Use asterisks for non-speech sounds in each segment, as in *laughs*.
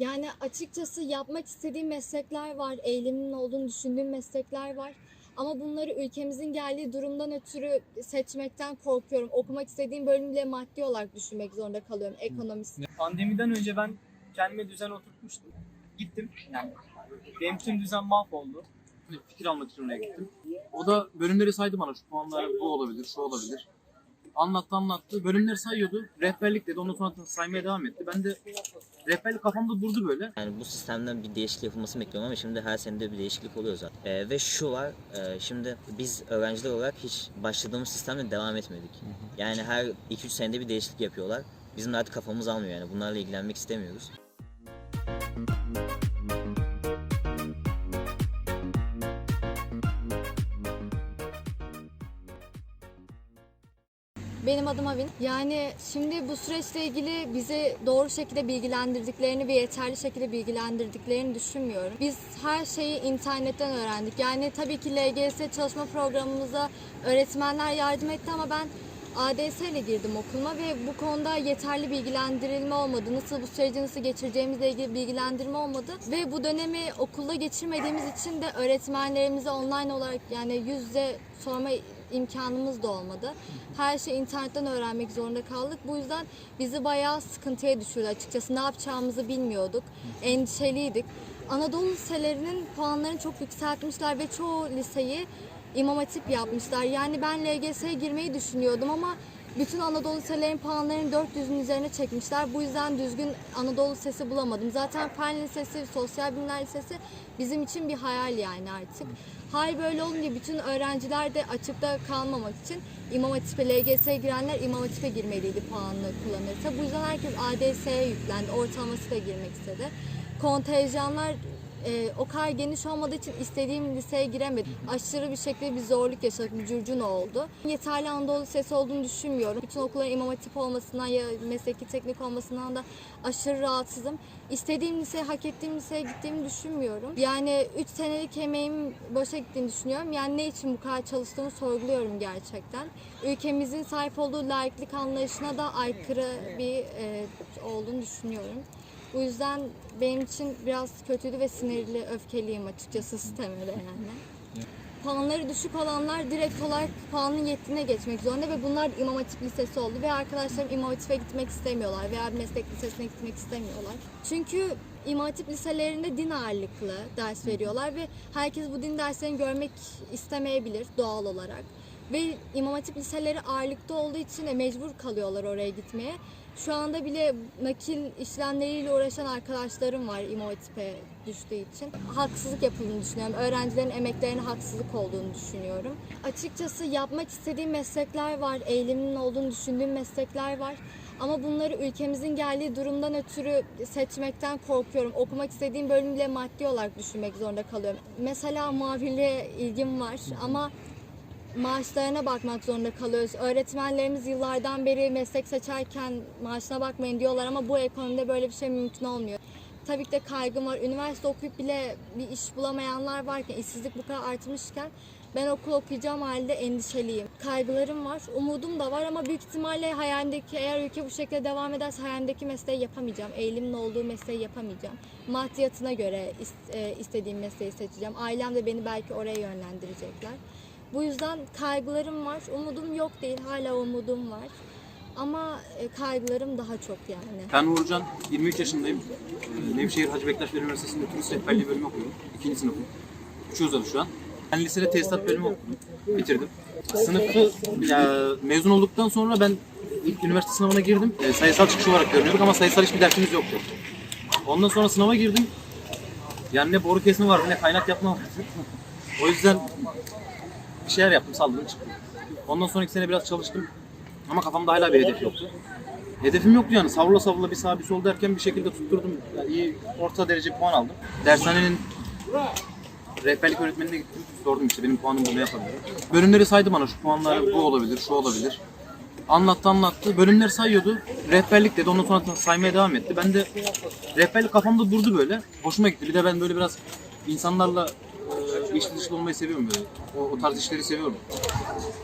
Yani açıkçası yapmak istediğim meslekler var, eğiliminin olduğunu düşündüğüm meslekler var. Ama bunları ülkemizin geldiği durumdan ötürü seçmekten korkuyorum. Okumak istediğim bölümü bile maddi olarak düşünmek zorunda kalıyorum. Ekonomist. Pandemiden önce ben kendime düzen oturtmuştum. Gittim yani benim tüm düzen mahvoldu. Fikir almak için oraya gittim. O da bölümleri saydı bana şu puanlar bu olabilir, şu olabilir. Anlattı anlattı. Bölümleri sayıyordu. Rehberlik dedi. Ondan sonra saymaya devam etti. Ben de rehberlik kafamda durdu böyle. Yani bu sistemden bir değişiklik yapılmasını bekliyorum ama şimdi her senede bir değişiklik oluyor zaten. Ee, ve şu var, e, şimdi biz öğrenciler olarak hiç başladığımız sistemle devam etmedik. Yani her 2-3 senede bir değişiklik yapıyorlar. Bizim de artık kafamız almıyor yani bunlarla ilgilenmek istemiyoruz. Benim adım Avin. Yani şimdi bu süreçle ilgili bizi doğru şekilde bilgilendirdiklerini ve yeterli şekilde bilgilendirdiklerini düşünmüyorum. Biz her şeyi internetten öğrendik. Yani tabii ki LGS çalışma programımıza öğretmenler yardım etti ama ben ADS ile girdim okuluma ve bu konuda yeterli bilgilendirilme olmadı. Nasıl bu süreci nasıl geçireceğimizle ilgili bilgilendirme olmadı. Ve bu dönemi okulda geçirmediğimiz için de öğretmenlerimize online olarak yani yüz yüze sorma imkanımız da olmadı. Her şeyi internetten öğrenmek zorunda kaldık. Bu yüzden bizi bayağı sıkıntıya düşürdü açıkçası. Ne yapacağımızı bilmiyorduk. Endişeliydik. Anadolu liselerinin puanlarını çok yükseltmişler ve çoğu liseyi İmam Hatip yapmışlar. Yani ben LGS'ye girmeyi düşünüyordum ama bütün Anadolu liselerinin puanlarını 400'ün üzerine çekmişler. Bu yüzden düzgün Anadolu Lisesi bulamadım. Zaten Fen Lisesi, Sosyal Bilimler Lisesi bizim için bir hayal yani artık. Hal böyle olunca bütün öğrenciler de açıkta kalmamak için İmam Hatip'e, LGS'ye girenler İmam Hatip'e girmeliydi puanını kullanırsa. Bu yüzden herkes ADS'ye yüklendi. Ortalaması da girmek istedi. Kontenjanlar e, o kadar geniş olmadığı için istediğim liseye giremedim. Aşırı bir şekilde bir zorluk yaşadık, bir curcuna oldu. Yeterli Anadolu Lisesi olduğunu düşünmüyorum. Bütün okulların imam hatip olmasından ya mesleki teknik olmasından da aşırı rahatsızım. İstediğim liseye, hak ettiğim liseye gittiğimi düşünmüyorum. Yani 3 senelik emeğim boşa gittiğini düşünüyorum. Yani ne için bu kadar çalıştığımı sorguluyorum gerçekten. Ülkemizin sahip olduğu layıklık anlayışına da aykırı bir e, olduğunu düşünüyorum. Bu yüzden benim için biraz kötüydü ve sinirli, öfkeliyim açıkçası sisteme de yani. Puanları düşük olanlar direkt olarak puanın yettiğine geçmek zorunda ve bunlar İmam Hatip Lisesi oldu ve arkadaşlarım İmam Hatip'e gitmek istemiyorlar veya meslek lisesine gitmek istemiyorlar. Çünkü İmam Hatip liselerinde din ağırlıklı ders veriyorlar ve herkes bu din derslerini görmek istemeyebilir doğal olarak. Ve İmam Hatip liseleri ağırlıkta olduğu için de mecbur kalıyorlar oraya gitmeye. Şu anda bile nakil işlemleriyle uğraşan arkadaşlarım var İmam Hatip'e düştüğü için. Haksızlık yapıldığını düşünüyorum. Öğrencilerin emeklerine haksızlık olduğunu düşünüyorum. Açıkçası yapmak istediğim meslekler var. Eğiliminin olduğunu düşündüğüm meslekler var. Ama bunları ülkemizin geldiği durumdan ötürü seçmekten korkuyorum. Okumak istediğim bölümü bile maddi olarak düşünmek zorunda kalıyorum. Mesela muhabirliğe ilgim var ama maaşlarına bakmak zorunda kalıyoruz. Öğretmenlerimiz yıllardan beri meslek seçerken maaşına bakmayın diyorlar ama bu ekonomide böyle bir şey mümkün olmuyor. Tabii ki de kaygım var. Üniversite okuyup bile bir iş bulamayanlar varken, işsizlik bu kadar artmışken ben okul okuyacağım halde endişeliyim. Kaygılarım var, umudum da var ama büyük ihtimalle hayalimdeki, eğer ülke bu şekilde devam ederse hayalimdeki mesleği yapamayacağım. Eğilimin olduğu mesleği yapamayacağım. Maddiyatına göre e, istediğim mesleği seçeceğim. Ailem de beni belki oraya yönlendirecekler. Bu yüzden kaygılarım var. Umudum yok değil. Hala umudum var. Ama e, kaygılarım daha çok yani. Ben Uğurcan, 23 yaşındayım. Ee, Nevşehir Hacı Bektaş Üniversitesi'nde turist rehberliği bölümü okuyorum. İkinci sınıfım. Üçü uzadı şu an. Ben lisede tesisat bölümü okudum. Bitirdim. Sınıfı ya, mezun olduktan sonra ben ilk üniversite sınavına girdim. Ee, sayısal çıkış olarak görünüyorduk ama sayısal hiçbir dersimiz yoktu. Ondan sonra sınava girdim. Yani ne boru kesme vardı ne kaynak yapma vardı. o yüzden bir şeyler yaptım, salladım çıktım. Ondan sonra iki sene biraz çalıştım. Ama kafamda hala bir hedef yoktu. Hedefim yoktu yani. Savrula savrula bir sağ bir sol derken bir şekilde tutturdum. Yani iyi orta derece puan aldım. Dershanenin rehberlik öğretmenine gittim. Sordum işte benim puanım bunu yapabilir. Bölümleri saydı bana şu puanlar bu olabilir, şu olabilir. Anlattı anlattı. Bölümleri sayıyordu. Rehberlik dedi. Ondan sonra saymaya devam etti. Ben de rehberlik kafamda durdu böyle. Hoşuma gitti. Bir de ben böyle biraz insanlarla e, içli dışlı olmayı seviyorum böyle. O, o tarz işleri seviyorum.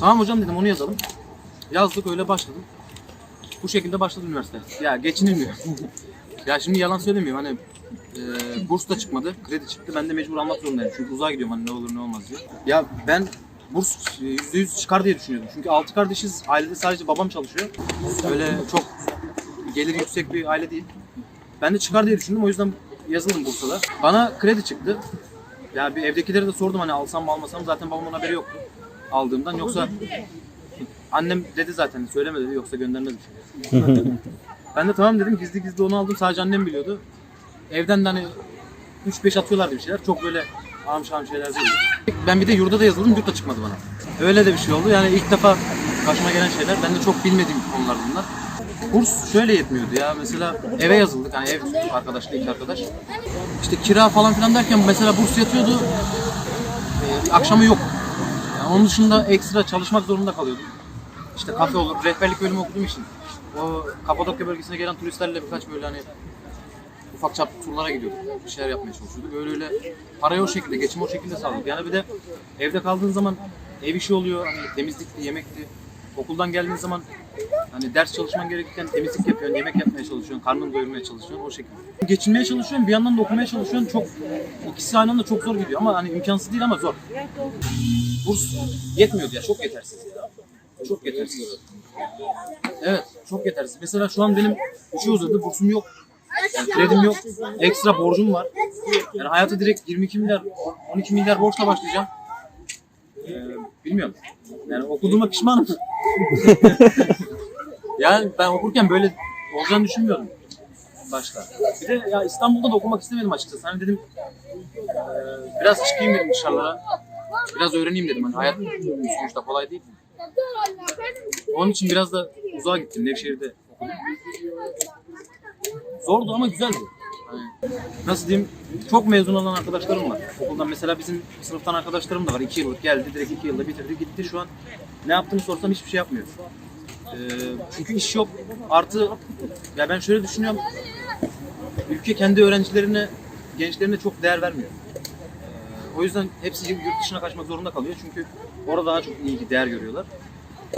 Tamam hocam dedim onu yazalım. Yazdık öyle başladım. Bu şekilde başladı üniversite. Ya geçinilmiyor. *laughs* ya şimdi yalan söylemiyorum hani e, burs da çıkmadı. Kredi çıktı. Ben de mecbur almak zorundayım. Çünkü uzağa gidiyorum hani ne olur ne olmaz diye. Ya ben burs e, %100 çıkar diye düşünüyordum. Çünkü altı kardeşiz. Ailede sadece babam çalışıyor. Öyle çok geliri yüksek bir aile değil. Ben de çıkar diye düşündüm. O yüzden yazıldım Bursa'da. Bana kredi çıktı. Ya bir evdekilere de sordum hani alsam mı almasam zaten babamın haberi yoktu aldığımdan. Yoksa *laughs* annem dedi zaten söyleme dedi yoksa göndermez *laughs* ben de tamam dedim gizli gizli onu aldım sadece annem biliyordu. Evden de hani 3-5 atıyorlardı bir şeyler. Çok böyle ağam şahım şeyler değil. Ben bir de yurda da yazıldım yurt da çıkmadı bana. Öyle de bir şey oldu. Yani ilk defa başıma gelen şeyler. Ben de çok bilmediğim konular bunlar. Kurs şöyle yetmiyordu ya. Mesela eve yazıldık. Hani ev tuttuk arkadaşla iki arkadaş. İşte kira falan filan derken mesela burs yatıyordu. Ee, akşamı yok. Yani onun dışında ekstra çalışmak zorunda kalıyordum. İşte kafe olur. Rehberlik bölümü okuduğum için. O Kapadokya bölgesine gelen turistlerle birkaç böyle hani ufak çaplı turlara gidiyorduk. Bir şeyler yapmaya çalışıyorduk. Öyle öyle parayı o şekilde, geçimi o şekilde sağladık. Yani bir de evde kaldığın zaman ev işi oluyor. Hani temizlikti, yemekti. Okuldan geldiğin zaman hani ders çalışman gerekirken temizlik yapıyorsun, yemek yapmaya çalışıyorsun, karnını doyurmaya çalışıyorsun o şekilde. Geçinmeye çalışıyorsun, bir yandan da okumaya çalışıyorsun. Çok ikisi aynı anda çok zor gidiyor ama hani imkansız değil ama zor. Burs yetmiyordu ya, çok yetersiz. Çok yetersiz. Evet, çok yetersiz. Mesela şu an benim üçü uzadı, bursum yok. Yani kredim yok. Ekstra borcum var. Yani hayata direkt 22 milyar, 12 milyar borçla başlayacağım. Ee, bilmiyorum. Yani okuduğuma pişmanım. *laughs* yani ben okurken böyle olacağını düşünmüyordum başta. Bir de ya İstanbul'da da okumak istemedim açıkçası. Hani dedim eee, biraz çıkayım dedim dışarılara. Biraz öğreneyim dedim. Hani hayat sonuçta kolay değil. Onun için biraz da uzağa gittim. Nevşehir'de okudum. Zordu ama güzeldi. Nasıl diyeyim? Çok mezun olan arkadaşlarım var. Okuldan mesela bizim sınıftan arkadaşlarım da var. 2 yıllık geldi. Direkt 2 yılda bitirdi. Gitti şu an. Ne yaptığını sorsam hiçbir şey yapmıyor. Ee, çünkü iş yok. Artı ya ben şöyle düşünüyorum. Ülke kendi öğrencilerine, gençlerine çok değer vermiyor. Ee, o yüzden hepsi yurt dışına kaçmak zorunda kalıyor. Çünkü orada daha çok iyi değer görüyorlar.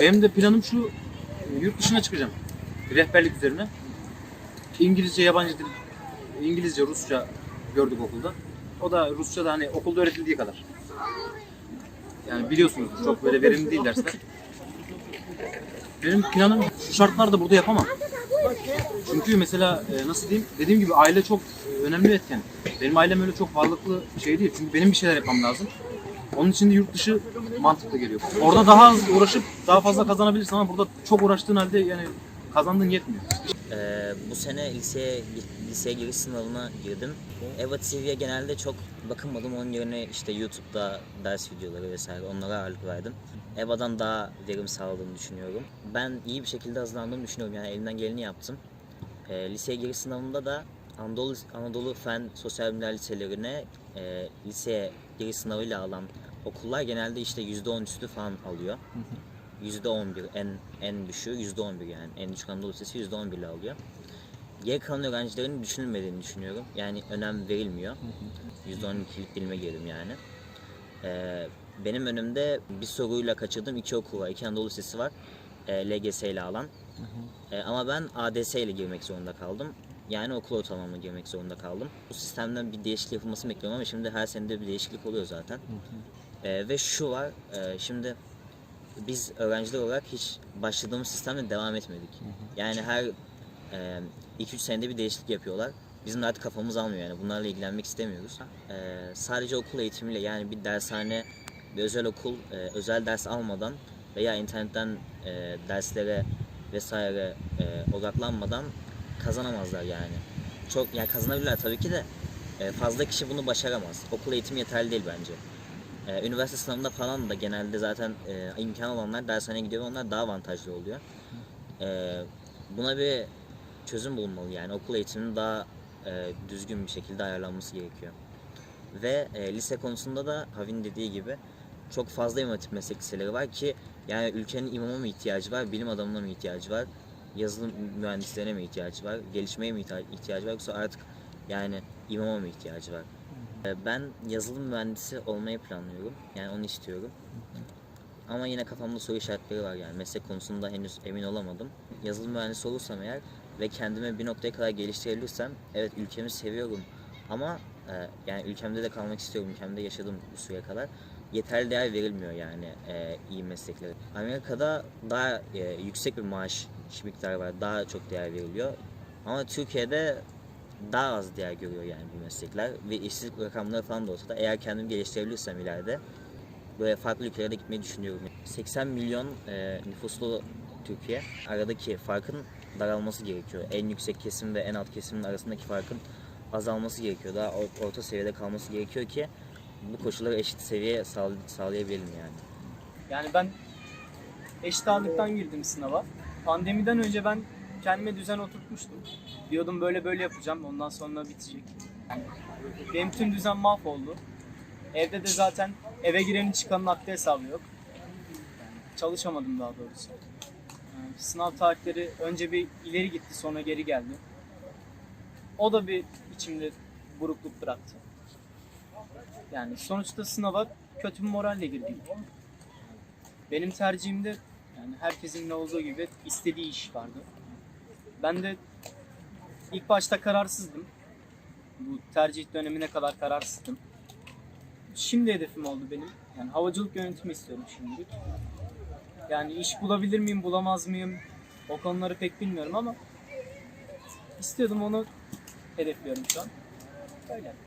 Benim de planım şu, yurt dışına çıkacağım. Rehberlik üzerine. İngilizce, yabancı dil, İngilizce, Rusça gördük okulda. O da Rusça da hani okulda öğretildiği kadar. Yani biliyorsunuz çok böyle verimli değil dersler. Benim planım şu şartlarda burada yapamam. Çünkü mesela e, nasıl diyeyim dediğim gibi aile çok e, önemli bir etken. Benim ailem öyle çok varlıklı şey değil. Çünkü benim bir şeyler yapmam lazım. Onun için de yurt dışı mantıklı geliyor. Orada daha az uğraşıp daha fazla kazanabilirsin ama burada çok uğraştığın halde yani kazandığın yetmiyor. Ee, bu sene liseye liseye giriş sınavına girdim. EVA TV'ye genelde çok bakınmadım. Onun yerine işte YouTube'da ders videoları vesaire onlara ağırlık verdim. EVA'dan daha verim sağladığını düşünüyorum. Ben iyi bir şekilde hazırlandığımı düşünüyorum. Yani elimden geleni yaptım. Ee, liseye giriş sınavında da Anadolu, Anadolu Fen Sosyal Bilimler Liselerine e, liseye giriş sınavıyla alan okullar genelde işte %10 üstü falan alıyor. %11 en en düşüğü %11 yani. En düşük Anadolu Lisesi %11 ile alıyor. Geri kalan öğrencilerin düşünülmediğini düşünüyorum. Yani önem verilmiyor. %12'lik dilime girdim yani. Ee, benim önümde bir soruyla kaçırdığım iki okul var. İki Anadolu Lisesi var. Ee, LGS ile alan. Ee, ama ben ADS ile girmek zorunda kaldım. Yani okul ortalamama girmek zorunda kaldım. Bu sistemden bir değişiklik yapılmasını bekliyorum ama şimdi her senede bir değişiklik oluyor zaten. Ee, ve şu var, e, şimdi biz öğrenciler olarak hiç başladığımız sistemle devam etmedik. Yani her 2-3 senede bir değişiklik yapıyorlar. Bizim de artık kafamız almıyor yani bunlarla ilgilenmek istemiyoruz. E, sadece okul eğitimiyle yani bir dershane, bir özel okul e, özel ders almadan veya internetten e, derslere vesaire e, odaklanmadan kazanamazlar yani. Çok yani kazanabilirler tabii ki de e, fazla kişi bunu başaramaz. Okul eğitimi yeterli değil bence. Ee, üniversite sınavında falan da genelde zaten e, imkan olanlar dershaneye gidiyor ve onlar daha avantajlı oluyor. Ee, buna bir çözüm bulunmalı yani okul eğitiminin daha e, düzgün bir şekilde ayarlanması gerekiyor. Ve e, lise konusunda da Havin dediği gibi çok fazla imam hatip meslek liseleri var ki yani ülkenin imama mı ihtiyacı var, bilim adamına mı ihtiyacı var, yazılım mühendislerine mi ihtiyacı var, gelişmeye mi ihtiya- ihtiyacı var yoksa artık yani imama mı ihtiyacı var? Ee, Ben yazılım mühendisi olmayı planlıyorum. Yani onu istiyorum. Ama yine kafamda soru işaretleri var yani. Meslek konusunda henüz emin olamadım. Yazılım mühendisi olursam eğer ve kendime bir noktaya kadar geliştirebilirsem evet ülkemi seviyorum Ama e, yani ülkemde de kalmak istiyorum. Ülkemde yaşadım bu süreye kadar. Yeterli değer verilmiyor yani e, iyi mesleklere. Amerika'da daha e, yüksek bir maaş miktarı var. Daha çok değer veriliyor. Ama Türkiye'de daha az değer görüyor yani bu meslekler ve işsizlik rakamları falan da olsa da eğer kendimi geliştirebilirsem ileride böyle farklı ülkelere de gitmeyi düşünüyorum. 80 milyon e, nüfuslu Türkiye. Aradaki farkın daralması gerekiyor. En yüksek kesim ve en alt kesimin arasındaki farkın azalması gerekiyor. Daha or- orta seviyede kalması gerekiyor ki bu koşulları eşit seviyeye sağ- sağlayabilelim yani. Yani ben eşit ağırlıktan girdim sınava. Pandemiden önce ben kendime düzen oturtmuştum. Diyordum böyle böyle yapacağım ondan sonra bitecek. Yani benim tüm düzen mahvoldu. Evde de zaten eve girenin çıkanın aklı hesabı yok. Yani çalışamadım daha doğrusu. Sınav tarihleri önce bir ileri gitti sonra geri geldi. O da bir içimde burukluk bıraktı. Yani sonuçta sınava kötü bir moralle girdim. Benim tercihimde yani herkesin ne olduğu gibi istediği iş vardı. Ben de ilk başta kararsızdım. Bu tercih dönemine kadar kararsızdım. Şimdi hedefim oldu benim. Yani havacılık yönetimi istiyorum şimdilik. Yani iş bulabilir miyim, bulamaz mıyım? O konuları pek bilmiyorum ama istiyordum onu hedefliyorum şu an. Öyle.